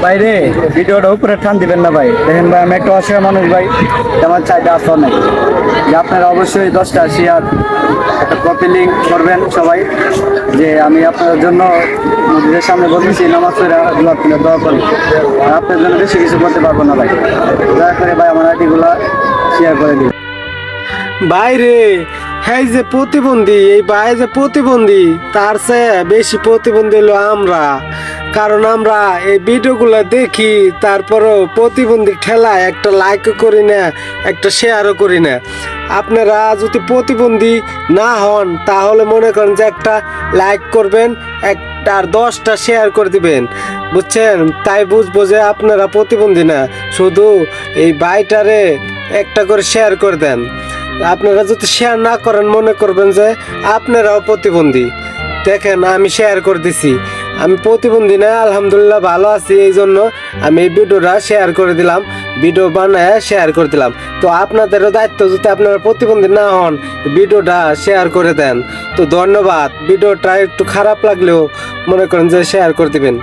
বাইরে ভিডিওটা উপরে টান দিবেন না ভাই। দেখেন ভাই, আমি একটা অসহায় মানুষ ভাই, আমার চাইটা আসর নেই যে আপনারা অবশ্যই দশটা শেয়ার, একটা কপি লিঙ্ক করবেন সবাই, যে আমি আপনাদের জন্য মসজিদের সামনে বলতেছি, নামাজ পড়ে দোয়া করে দোয়া করব আর আপনার জন্য বেশি কিছু করতে পারব না ভাই। দয়া করে ভাই আমার আইডিগুলো শেয়ার করে দিন। বাইরে হ্যাঁ যে প্রতিবন্ধী, এই ভাই যে প্রতিবন্ধী, তার চেয়ে বেশি প্রতিবন্ধী হলো আমরা। কারণ আমরা এই ভিডিওগুলো দেখি, তারপরও প্রতিবন্ধী ঠেলা একটা লাইকও করি না, একটা শেয়ারও করি না। আপনারা যদি প্রতিবন্ধী না হন, তাহলে মনে করেন যে একটা লাইক করবেন, একটা আর দশটা শেয়ার করে দিবেন। বুঝছেন? তাই বুঝব যে আপনারা প্রতিবন্ধী না, শুধু এই বাইটারে একটা করে শেয়ার করে দেন। আপনারা যদি শেয়ার না করেন, মনে করবেন যে আপনারাও প্রতিবন্ধী। দেখেন, আমি শেয়ার করে দিছি। আমি প্রতিবন্ধী না, আলহামদুলিল্লাহ ভালো আছি, এই জন্য আমি এই ভিডিওটা শেয়ার করে দিলাম, ভিডিও বানায় শেয়ার করে দিলাম। তো আপনাদেরও দায়িত্ব যদি আপনারা প্রতিবন্ধী না হন, ভিডিওটা শেয়ার করে দেন। তো ধন্যবাদ, ভিডিওটা একটু খারাপ লাগলেও মনে করেন যে শেয়ার করে দিবেন।